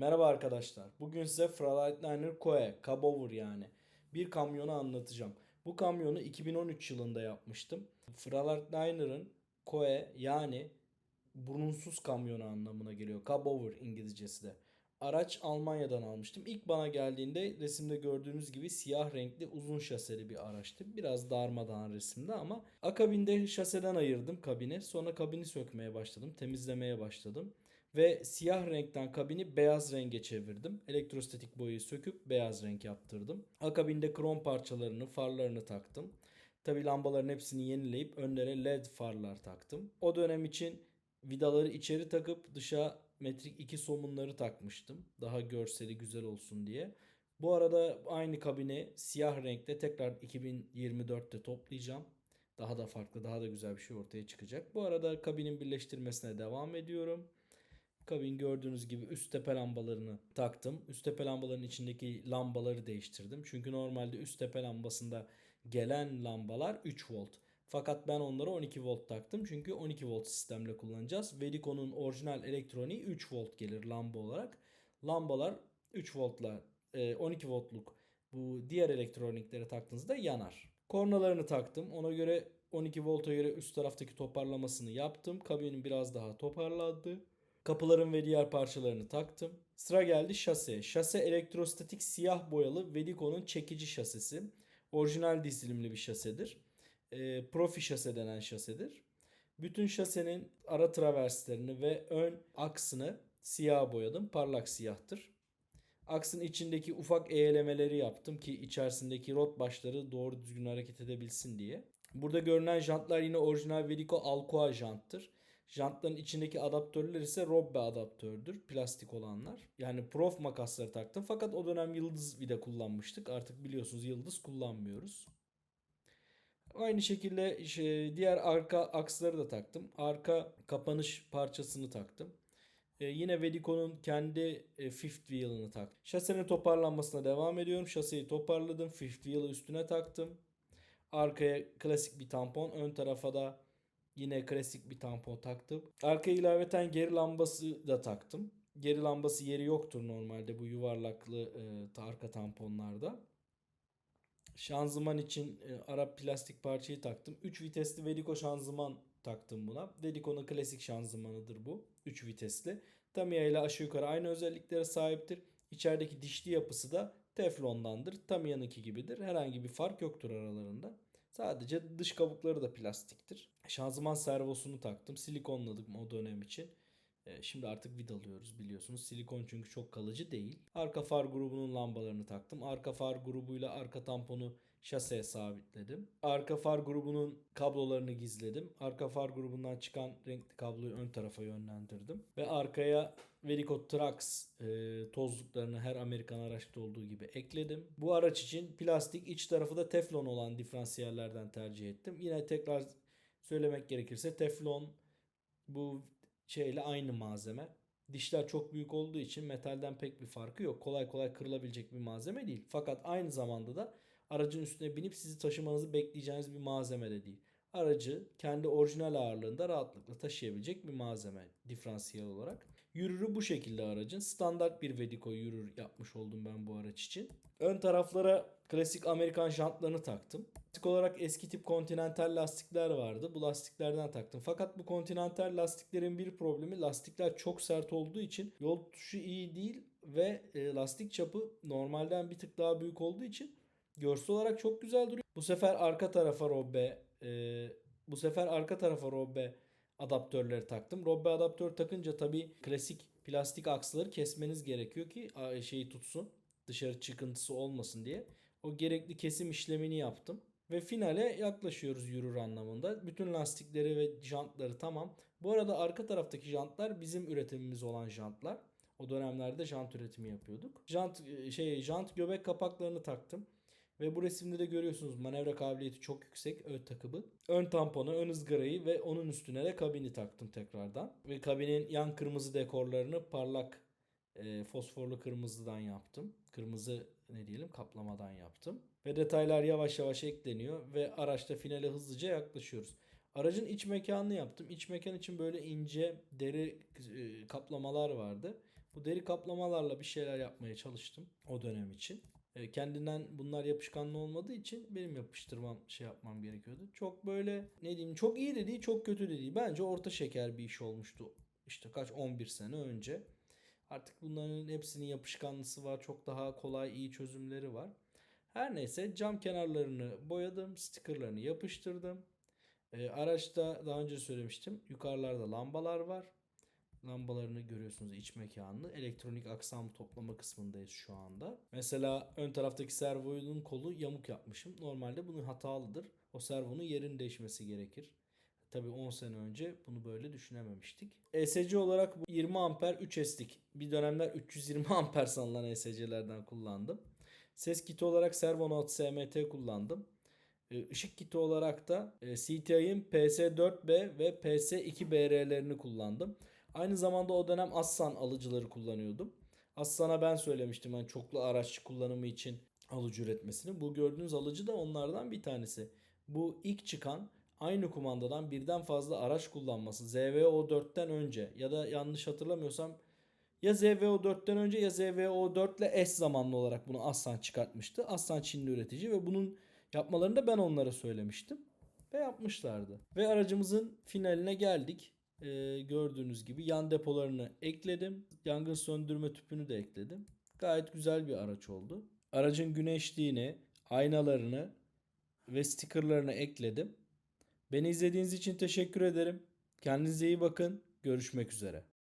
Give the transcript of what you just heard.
Merhaba arkadaşlar. Bugün size Freightliner Coe, Cabover yani bir kamyonu anlatacağım. Bu kamyonu 2013 yılında yapmıştım. Freightliner Coe yani burunsuz kamyonu anlamına geliyor. Cabover İngilizcesi de. Araç Almanya'dan almıştım. İlk bana geldiğinde resimde gördüğünüz gibi siyah renkli uzun şaseli bir araçtı. Biraz darmadağın resimde ama akabinde şaseden ayırdım kabini. Sonra kabini sökmeye başladım. Temizlemeye başladım. Ve siyah renkten kabini beyaz renge çevirdim. Elektrostatik boyayı söküp beyaz renk yaptırdım. Akabinde krom parçalarını, farlarını taktım. Tabi lambaların hepsini yenileyip önlere led farlar taktım. O dönem için vidaları içeri takıp dışa metrik 2 somunları takmıştım. Daha görseli güzel olsun diye. Bu arada aynı kabini siyah renkte tekrar 2024'te toplayacağım. Daha da farklı, daha da güzel bir şey ortaya çıkacak. Bu arada kabinin birleştirmesine devam ediyorum. Kabin gördüğünüz gibi üst tepe lambalarını taktım. Üst tepe lambaların içindeki lambaları değiştirdim. Çünkü normalde üst tepe lambasında gelen lambalar 3 volt. Fakat ben onlara 12 volt taktım. Çünkü 12 volt sistemle kullanacağız. Vedico'nun orijinal elektroniği 3 volt gelir lamba olarak. Lambalar 3 voltla 12 voltluk bu diğer elektroniklere taktığınızda yanar. Kornalarını taktım. Ona göre 12 volta göre üst taraftaki toparlamasını yaptım. Kabinin biraz daha toparlandı. Kapıların ve diğer parçalarını taktım. Sıra geldi şase. Şase elektrostatik siyah boyalı Vedico'nun çekici şasisi. Orijinal dizilimli bir şasedir. E, profi şase denen şasedir. Bütün şasenin ara traverslerini ve ön aksını siyah boyadım. Parlak siyahtır. Aksın içindeki ufak eğlemeleri yaptım ki içerisindeki rot başları doğru düzgün hareket edebilsin diye. Burada görünen jantlar yine orijinal Velico Alcoa janttır. Jantların içindeki adaptörler ise Robbe adaptördür. Plastik olanlar. Yani prof makasları taktım. Fakat o dönem yıldız vida kullanmıştık. Artık biliyorsunuz yıldız kullanmıyoruz. Aynı şekilde şey, diğer arka aksları da taktım. Arka kapanış parçasını taktım. Ee, yine Vedico'nun kendi e, fifth wheel'ını taktım. Şasenin toparlanmasına devam ediyorum. Şaseyi toparladım. Fifth wheel'ı üstüne taktım. Arkaya klasik bir tampon. Ön tarafa da Yine klasik bir tampon taktım. Arkaya ilaveten geri lambası da taktım. Geri lambası yeri yoktur normalde bu yuvarlaklı e, arka tamponlarda. Şanzıman için e, Arap plastik parçayı taktım. 3 vitesli Velico şanzıman taktım buna. Velico'nun klasik şanzımanıdır bu. 3 vitesli. Tamiya ile aşağı yukarı aynı özelliklere sahiptir. İçerideki dişli yapısı da teflondandır. Tamiya'nınki gibidir. Herhangi bir fark yoktur aralarında. Sadece dış kabukları da plastiktir. Şanzıman servosunu taktım. Silikonladım o dönem için. E, şimdi artık vidalıyoruz biliyorsunuz. Silikon çünkü çok kalıcı değil. Arka far grubunun lambalarını taktım. Arka far grubuyla arka tamponu şaseye sabitledim. Arka far grubunun kablolarını gizledim. Arka far grubundan çıkan renkli kabloyu ön tarafa yönlendirdim. Ve arkaya Verico Trax e, tozluklarını her Amerikan araçta olduğu gibi ekledim. Bu araç için plastik iç tarafı da teflon olan diferansiyellerden tercih ettim. Yine tekrar söylemek gerekirse teflon bu şeyle aynı malzeme. Dişler çok büyük olduğu için metalden pek bir farkı yok. Kolay kolay kırılabilecek bir malzeme değil. Fakat aynı zamanda da aracın üstüne binip sizi taşımanızı bekleyeceğiniz bir malzeme de değil. Aracı kendi orijinal ağırlığında rahatlıkla taşıyabilecek bir malzeme diferansiyel olarak. Yürürü bu şekilde aracın. Standart bir Vedico yürür yapmış oldum ben bu araç için. Ön taraflara klasik Amerikan jantlarını taktım. Lastik olarak eski tip Continental lastikler vardı. Bu lastiklerden taktım. Fakat bu Continental lastiklerin bir problemi lastikler çok sert olduğu için yol tutuşu iyi değil ve e, lastik çapı normalden bir tık daha büyük olduğu için görsel olarak çok güzel duruyor. Bu sefer arka tarafa Robbe e, bu sefer arka tarafa Robbe adaptörleri taktım. Robbe adaptör takınca tabii klasik plastik aksları kesmeniz gerekiyor ki şeyi tutsun. Dışarı çıkıntısı olmasın diye. O gerekli kesim işlemini yaptım. Ve finale yaklaşıyoruz yürür anlamında. Bütün lastikleri ve jantları tamam. Bu arada arka taraftaki jantlar bizim üretimimiz olan jantlar. O dönemlerde jant üretimi yapıyorduk. Jant şey jant göbek kapaklarını taktım. Ve bu resimde de görüyorsunuz manevra kabiliyeti çok yüksek ön takımı. Ön tamponu, ön ızgarayı ve onun üstüne de kabini taktım tekrardan. Ve kabinin yan kırmızı dekorlarını parlak e, fosforlu kırmızıdan yaptım. Kırmızı ne diyelim kaplamadan yaptım. Ve detaylar yavaş yavaş ekleniyor ve araçta finale hızlıca yaklaşıyoruz. Aracın iç mekanını yaptım. İç mekan için böyle ince deri e, kaplamalar vardı. Bu deri kaplamalarla bir şeyler yapmaya çalıştım o dönem için. E, kendinden bunlar yapışkanlı olmadığı için benim yapıştırmam şey yapmam gerekiyordu. Çok böyle ne diyeyim çok iyi de değil çok kötü de değil. Bence orta şeker bir iş olmuştu. İşte kaç 11 sene önce. Artık bunların hepsinin yapışkanlısı var. Çok daha kolay iyi çözümleri var. Her neyse cam kenarlarını boyadım. Stickerlarını yapıştırdım. E, araçta daha önce söylemiştim. Yukarılarda lambalar var. Lambalarını görüyorsunuz iç mekanını. Elektronik aksam toplama kısmındayız şu anda. Mesela ön taraftaki servoyunun kolu yamuk yapmışım. Normalde bunun hatalıdır. O servonun yerin değişmesi gerekir. Tabii 10 sene önce bunu böyle düşünememiştik. ESC olarak bu 20 amper 3S'lik. Bir dönemler 320 amper sanılan ESC'lerden kullandım. Ses kiti olarak Servonaut SMT kullandım. Işık kiti olarak da e, CTI'nin PS4B ve PS2BR'lerini kullandım. Aynı zamanda o dönem Assan alıcıları kullanıyordum. Assan'a ben söylemiştim hani çoklu araç kullanımı için alıcı üretmesini. Bu gördüğünüz alıcı da onlardan bir tanesi. Bu ilk çıkan aynı kumandadan birden fazla araç kullanması ZVO4'ten önce ya da yanlış hatırlamıyorsam ya ZVO4'ten önce ya ZVO4 ile eş zamanlı olarak bunu Assan çıkartmıştı. Assan Çinli üretici ve bunun yapmalarını da ben onlara söylemiştim. Ve yapmışlardı. Ve aracımızın finaline geldik. Ee, gördüğünüz gibi yan depolarını ekledim. Yangın söndürme tüpünü de ekledim. Gayet güzel bir araç oldu. Aracın güneşliğini, aynalarını ve stickerlarını ekledim. Beni izlediğiniz için teşekkür ederim. Kendinize iyi bakın. Görüşmek üzere.